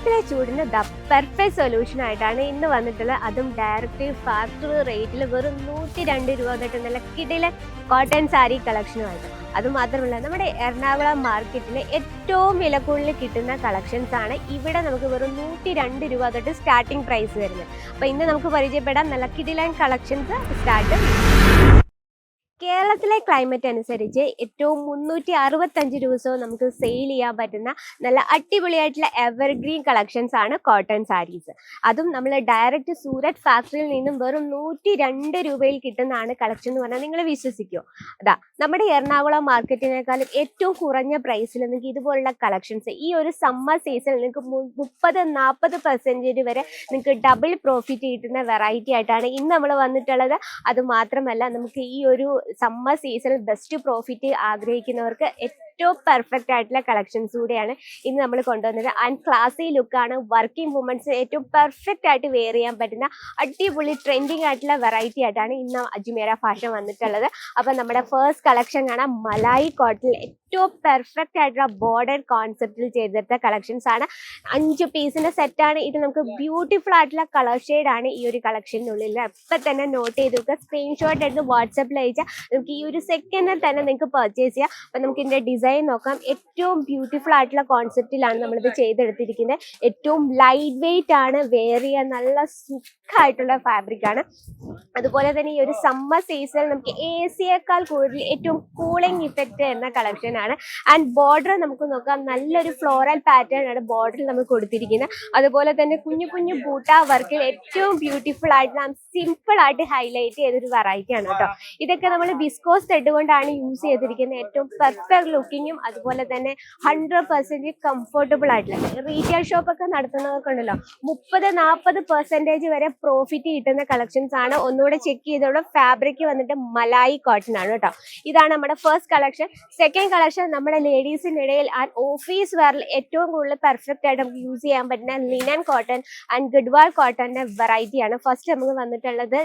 കേരളത്തിലെ ചൂടിന് the perfect solution ആയിട്ടാണ് ഇന്ന് വന്നിട്ടുള്ളത്. അതും ഡയറക്റ്റ് ഫാക്ടറി റേറ്റിൽ വെറും നൂറ്റി രണ്ട് രൂപ തൊട്ട് നല്ല കിടിലെ കോട്ടൺ സാരി കളക്ഷനുമായിട്ട് അതുമാത്രമല്ല നമ്മുടെ എറണാകുളം മാർക്കറ്റിൽ ഏറ്റവും വില കൂടുതൽ കിട്ടുന്ന കളക്ഷൻസ് ആണ് ഇവിടെ നമുക്ക് വെറും നൂറ്റി രണ്ട് രൂപ തൊട്ട് സ്റ്റാർട്ടിംഗ് പ്രൈസ് വരുന്നത്. അപ്പോൾ ഇന്ന് നമുക്ക് പരിചയപ്പെടാം. നല്ല കിടിലൻ കളക്ഷൻസ് സ്റ്റാർട്ട് കേരളത്തിലെ ക്ലൈമറ്റ് അനുസരിച്ച് ഏറ്റവും മുന്നൂറ്റി അറുപത്തഞ്ച് ദിവസവും നമുക്ക് സെയിൽ ചെയ്യാൻ പറ്റുന്ന നല്ല അടിപൊളിയായിട്ടുള്ള എവർഗ്രീൻ കളക്ഷൻസ് ആണ് കോട്ടൺ സാരീസ് അതും നമ്മൾ ഡയറക്റ്റ് സൂരറ്റ് ഫാക്ടറിയിൽ നിന്നും വെറും നൂറ്റി രണ്ട് രൂപയിൽ കിട്ടുന്നതാണ് കളക്ഷൻ എന്ന് പറഞ്ഞാൽ നിങ്ങൾ വിശ്വസിക്കുമോ അതാ നമ്മുടെ എറണാകുളം മാർക്കറ്റിനേക്കാളും ഏറ്റവും കുറഞ്ഞ പ്രൈസിൽ നിങ്ങൾക്ക് ഇതുപോലുള്ള കളക്ഷൻസ് ഈ ഒരു സമ്മർ സീസണിൽ നിങ്ങൾക്ക് മുപ്പത് നാൽപ്പത് പെർസെന്റേജ് വരെ നിങ്ങൾക്ക് ഡബിൾ പ്രോഫിറ്റ് കിട്ടുന്ന വെറൈറ്റി ആയിട്ടാണ് ഇന്ന് നമ്മൾ വന്നിട്ടുള്ളത്. അത് മാത്രമല്ല നമുക്ക് ഈ ഒരു സമ്മർ സീസണിൽ ബെസ്റ്റ് പ്രോഫിറ്റ് ആഗ്രഹിക്കുന്നവർക്ക് ഏറ്റവും പെർഫെക്റ്റ് ആയിട്ടുള്ള കളക്ഷൻസ് കൂടെയാണ് ഇന്ന് നമ്മൾ കൊണ്ടുവന്നത്. ആൻഡ് ക്ലാസി ലുക്കാണ് വർക്കിംഗ് വുമൻസ് ഏറ്റവും പെർഫെക്റ്റ് ആയിട്ട് വെയർ ചെയ്യാൻ പറ്റുന്ന അടിപൊളി ട്രെൻഡിങ് ആയിട്ടുള്ള വെറൈറ്റി ആയിട്ടാണ് ഇന്ന് അജ്മേര ഫാഷൻ വന്നിട്ടുള്ളത്. അപ്പം നമ്മുടെ ഫസ്റ്റ് കളക്ഷൻ കാണാം. മലായി കോട്ടിൽ ഏറ്റവും പെർഫെക്റ്റ് ആയിട്ടുള്ള ബോർഡർ കോൺസെപ്റ്റിൽ ചെയ്തെടുത്ത കളക്ഷൻസ് ആണ്. അഞ്ച് പീസിന്റെ സെറ്റാണ് ഇത് നമുക്ക് ബ്യൂട്ടിഫുൾ ആയിട്ടുള്ള കളർ ഷെയ്ഡാണ് ഈ ഒരു കളക്ഷനുള്ളിൽ അപ്പം തന്നെ നോട്ട് ചെയ്ത് നോക്കുക സ്ക്രീൻഷോട്ട് എടുത്ത് വാട്സപ്പിൽ അയച്ചാൽ നമുക്ക് ഈ ഒരു സെക്കൻഡിൽ തന്നെ നിങ്ങൾക്ക് പർച്ചേസ് ചെയ്യാം. അപ്പം നമുക്ക് ഇതിന്റെ ഡിസൈൻ നോക്കാം. ഏറ്റവും ബ്യൂട്ടിഫുൾ ആയിട്ടുള്ള കോൺസെപ്റ്റിലാണ് നമ്മളിത് ചെയ്തെടുത്തിരിക്കുന്നത് ഏറ്റവും ലൈറ്റ് വെയിറ്റ് ആണ് വെയർ ചെയ്യാൻ നല്ല സുഖമായിട്ടുള്ള ഫാബ്രിക് ആണ്. അതുപോലെ തന്നെ ഈ ഒരു സമ്മർ സീസണിൽ നമുക്ക് എ സിയേക്കാൾ കൂടുതൽ ഏറ്റവും കൂളിംഗ് ഇഫക്റ്റ് എന്ന കളക്ഷൻ ആണ്. ആൻഡ് ബോർഡർ നമുക്ക് നോക്കാം. നല്ലൊരു ഫ്ലോറൽ പാറ്റേൺ ആണ് ബോർഡറിൽ നമ്മൾ കൊടുത്തിരിക്കുന്നത് അതുപോലെ തന്നെ കുഞ്ഞു കുഞ്ഞു ബൂട്ട വർക്കിൽ ഏറ്റവും ബ്യൂട്ടിഫുൾ ആയിട്ട് നാം സിമ്പിൾ ആയിട്ട് ഹൈലൈറ്റ് ചെയ്തൊരു വെറൈറ്റി ആണ് കേട്ടോ. ഇതൊക്കെ നമ്മൾ ബിസ്കോസ് തെഡ് കൊണ്ടാണ് യൂസ് ചെയ്തിരിക്കുന്നത് ഏറ്റവും പെർഫെക്റ്റ് ലുക്കിങ്ങും അതുപോലെ തന്നെ ഹൺഡ്രഡ് പെർസെന്റേജ് കംഫർട്ടബിൾ ആയിട്ടുള്ള റീറ്റെയിൽ ഷോപ്പ് ഒക്കെ നടത്തുന്നവർക്കുണ്ടല്ലോ മുപ്പത് നാൽപ്പത് പെർസെന്റേജ് വരെ പ്രോഫിറ്റ് കിട്ടുന്ന കളക്ഷൻസ് ആണ്. ഒന്നുകൂടെ ചെക്ക് ചെയ്തോളൂ. ഫാബ്രിക് വന്നിട്ട് മലായി കോട്ടൺ ആണ് കേട്ടോ. ഇതാണ് നമ്മുടെ ഫസ്റ്റ് കളക്ഷൻ സെക്കൻഡ് കളക്ഷൻ നമ്മുടെ ലേഡീസിന്റെ ഇടയിൽ ആൻഡ് ഓഫീസ് വെയറിൽ ഏറ്റവും കൂടുതൽ പെർഫെക്റ്റ് ആയിട്ട് നമുക്ക് യൂസ് ചെയ്യാൻ പറ്റുന്ന ലിനൻ കോട്ടൺ ആൻഡ് ഗഡ്വാൾ കോട്ടന്റെ വെറൈറ്റിയാണ് ഫസ്റ്റ് നമുക്ക് വന്നിട്ടുള്ളത്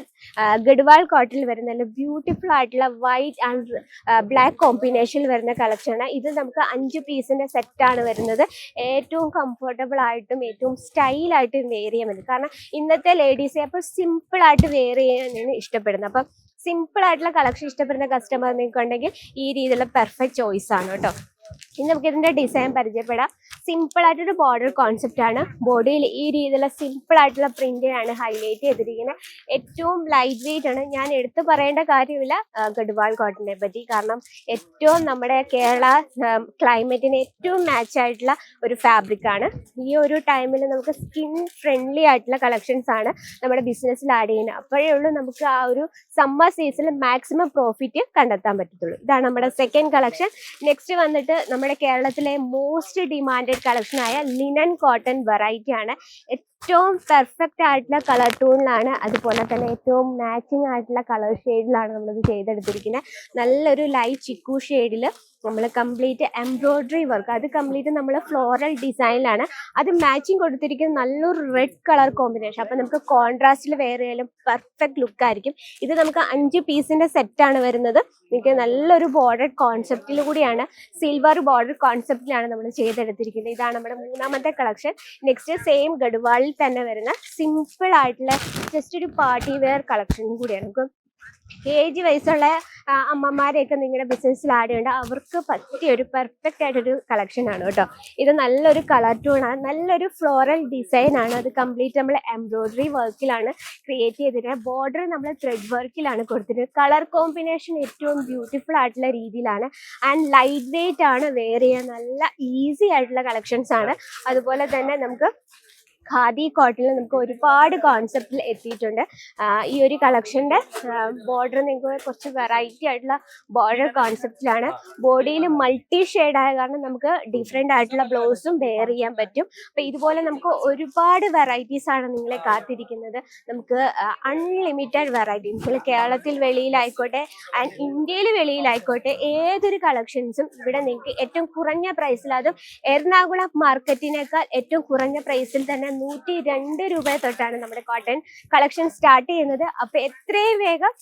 ഗഡ്വാൾ കോട്ടണിൽ വരുന്ന ബ്യൂട്ടിഫുൾ ആയിട്ടുള്ള വൈറ്റ് ആൻഡ് ബ്ലാക്ക് കോമ്പിനേഷനിൽ വരുന്ന കളക്ഷൻ ആണ്. ഇത് നമുക്ക് അഞ്ച് പീസിന്റെ സെറ്റാണ് വരുന്നത്. ഏറ്റവും കംഫർട്ടബിൾ ആയിട്ടും ഏറ്റവും സ്റ്റൈലായിട്ടും വെയർ ചെയ്യാൻ പറ്റും. കാരണം ഇന്നത്തെ ലേഡീസ് അപ്പോൾ സിമ്പിൾ ആയിട്ട് വെയർ ചെയ്യാനാണ് ഇഷ്ടപ്പെടുന്നത്. അപ്പം സിമ്പിൾ ആയിട്ടുള്ള കളക്ഷൻ ഇഷ്ടപ്പെടുന്ന കസ്റ്റമർ നിങ്ങൾക്ക് ഉണ്ടെങ്കിൽ ഈ രീതിയിലുള്ള പെർഫെക്റ്റ് ചോയ്സ് ആണ് കേട്ടോ. ഇനി നമുക്ക് ഇതിന്റെ ഡിസൈൻ പരിചയപ്പെടാം. സിമ്പിൾ ആയിട്ടൊരു ബോർഡർ കോൺസെപ്റ്റ് ആണ്. ബോഡിയിൽ ഈ രീതിയിലുള്ള സിമ്പിൾ ആയിട്ടുള്ള പ്രിന്റിനാണ് ഹൈലൈറ്റ് ചെയ്തിരിക്കുന്നത്. ഏറ്റവും ലൈറ്റ് വെയിറ്റ് ആണ്. ഞാൻ എടുത്തു പറയേണ്ട കാര്യമില്ല ഗഡ്വാൾ കോട്ടനെ പറ്റി. കാരണം ഏറ്റവും നമ്മുടെ കേരള ക്ലൈമറ്റിന് ഏറ്റവും മാച്ച് ആയിട്ടുള്ള ഒരു ഫാബ്രിക് ആണ്. ഈ ഒരു ടൈമിൽ നമുക്ക് സ്കിൻ ഫ്രണ്ട്ലി ആയിട്ടുള്ള കളക്ഷൻസ് ആണ് നമ്മുടെ ബിസിനസ്സിൽ ആഡ് ചെയ്യുന്നത്. അപ്പോഴേ ഉള്ളൂ നമുക്ക് ആ ഒരു സമ്മർ സീസണിൽ മാക്സിമം പ്രോഫിറ്റ് കണ്ടെത്താൻ പറ്റത്തുള്ളൂ. ഇതാണ് നമ്മുടെ സെക്കൻഡ് കളക്ഷൻ നെക്സ്റ്റ് വന്നിട്ട് നമ്മുടെ കേരളത്തിലെ മോസ്റ്റ് ഡിമാൻഡഡ് കളക്ഷനായ ലിനൻ കോട്ടൺ വെറൈറ്റി ആണ്. ഏറ്റവും പെർഫെക്റ്റ് ആയിട്ടുള്ള കളർ ടൂണിലാണ് അതുപോലെ തന്നെ ഏറ്റവും മാച്ചിങ് ആയിട്ടുള്ള കളർ ഷെയ്ഡിലാണ് നമ്മളിത് ചെയ്തെടുത്തിരിക്കുന്നത് നല്ലൊരു ലൈറ്റ് ചിക്കു ഷെയ്ഡിൽ നമ്മൾ കംപ്ലീറ്റ് എംബ്രോയിഡറി വർക്ക് അത് കംപ്ലീറ്റ് നമ്മൾ ഫ്ലോറൽ ഡിസൈനിലാണ് അത് മാച്ചിങ് കൊടുത്തിരിക്കുന്ന നല്ലൊരു റെഡ് കളർ കോമ്പിനേഷൻ അപ്പം നമുക്ക് കോൺട്രാസ്റ്റിൽ വേറെ ആയാലും പെർഫെക്റ്റ് ലുക്ക് ആയിരിക്കും. ഇത് നമുക്ക് അഞ്ച് പീസിന്റെ സെറ്റാണ് വരുന്നത്. നിങ്ങൾക്ക് നല്ലൊരു ബോർഡർ കോൺസെപ്റ്റിൽ കൂടിയാണ്. സിൽവർ ബോർഡർ കോൺസെപ്റ്റിലാണ് നമ്മൾ ചെയ്തെടുത്തിരിക്കുന്നത് ഇതാണ് നമ്മുടെ മൂന്നാമത്തെ കളക്ഷൻ നെക്സ്റ്റ് സെയിം ഗഡ്വാളിൽ തന്നെ വരുന്ന സിമ്പിൾ ആയിട്ടുള്ള ജസ്റ്റ് ഒരു പാർട്ടി വെയർ കളക്ഷൻ കൂടിയാണ്. നമുക്ക് ഏജ് വയസ്സുള്ള അമ്മമാരെയൊക്കെ നിങ്ങളുടെ ബിസിനസ്സിൽ ആഡ് അവർക്ക് പറ്റിയ ഒരു പെർഫെക്റ്റ് ആയിട്ടൊരു കളക്ഷൻ ആണ് കേട്ടോ. ഇത് നല്ലൊരു കളർ ടൂണാണ് നല്ലൊരു ഫ്ലോറൽ ഡിസൈൻ ആണ്. അത് കംപ്ലീറ്റ് നമ്മൾ എംബ്രോയിഡറി വർക്കിലാണ് ക്രിയേറ്റ് ചെയ്തിരുന്നത് ബോർഡർ നമ്മൾ ത്രെഡ് വർക്കിലാണ് കൊടുത്തിരുന്നത് കളർ കോമ്പിനേഷൻ ഏറ്റവും ബ്യൂട്ടിഫുൾ ആയിട്ടുള്ള രീതിയിലാണ് ആൻഡ് ലൈറ്റ് വെയിറ്റ് ആണ് വെയർ ചെയ്യാൻ നല്ല ഈസി ആയിട്ടുള്ള കളക്ഷൻസ് ആണ്. അതുപോലെ തന്നെ നമുക്ക് ഖാദി കോട്ടണിൽ നമുക്ക് ഒരുപാട് കോൺസെപ്റ്റിൽ എത്തിയിട്ടുണ്ട്. ഈ ഒരു കളക്ഷന്റെ ബോർഡർ നിങ്ങൾക്ക് കുറച്ച് വെറൈറ്റി ആയിട്ടുള്ള ബോർഡർ കോൺസെപ്റ്റിലാണ് ബോഡിയിൽ മൾട്ടി ആയ കാരണം നമുക്ക് ഡിഫറെന്റ് ആയിട്ടുള്ള ബ്ലൗസും വെയർ ചെയ്യാൻ പറ്റും. അപ്പം ഇതുപോലെ നമുക്ക് ഒരുപാട് വെറൈറ്റീസ് ആണ് നിങ്ങളെ കാത്തിരിക്കുന്നത്. നമുക്ക് അൺലിമിറ്റഡ് വെറൈറ്റി നിങ്ങൾ കേരളത്തിൽ വെളിയിലായിക്കോട്ടെ ആൻഡ് ഇന്ത്യയിൽ വെളിയിലായിക്കോട്ടെ ഏതൊരു കളക്ഷൻസും ഇവിടെ നിങ്ങൾക്ക് ഏറ്റവും കുറഞ്ഞ പ്രൈസിൽ അതും എറണാകുളം മാർക്കറ്റിനേക്കാൾ ഏറ്റവും കുറഞ്ഞ പ്രൈസിൽ തന്നെ നൂറ്റി രണ്ട് രൂപ തൊട്ടാണ് നമ്മുടെ കോട്ടൺ കളക്ഷൻ സ്റ്റാർട്ട് ചെയ്യുന്നത്. അപ്പൊ എത്രയും വേഗം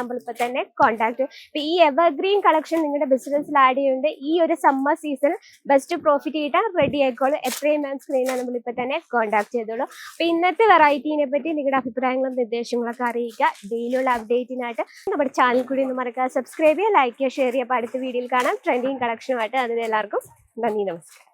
നമ്പർ ഇപ്പൊ തന്നെ കോൺടാക്ട് ഇപ്പൊ ഈ എവർഗ്രീൻ കളക്ഷൻ നിങ്ങളുടെ ബിസിനസ്സിൽ ആഡ് ചെയ്യുന്നുണ്ട്. ഈ ഒരു സമ്മർ സീസൺ ബെസ്റ്റ് പ്രോഫിറ്റ് കിട്ടാൻ റെഡി ആയിക്കോളും. എത്രയും വേഗം സ്ക്രീനിലെ നമ്പർ ഇപ്പൊ തന്നെ കോൺടാക്ട് ചെയ്തോളൂ. അപ്പൊ ഇന്നത്തെ വെറൈറ്റീനെ പറ്റി നിങ്ങളുടെ അഭിപ്രായങ്ങളും നിർദ്ദേശങ്ങളൊക്കെ അറിയിക്കുക. ഡെയിലിയുള്ള അപ്ഡേറ്റിനായിട്ട് നമ്മുടെ ചാനൽ കൂടി ഒന്ന് മറക്കാതെ സബ്സ്ക്രൈബ് ചെയ്യുക ലൈക്ക് ചെയ്യുക ഷെയർ ചെയ്യുക. അടുത്ത വീഡിയോയിൽ കാണാം. ട്രെൻഡിങ് കളക്ഷനുമായിട്ട് അതിന് എല്ലാവർക്കും നന്ദി നമസ്കാരം.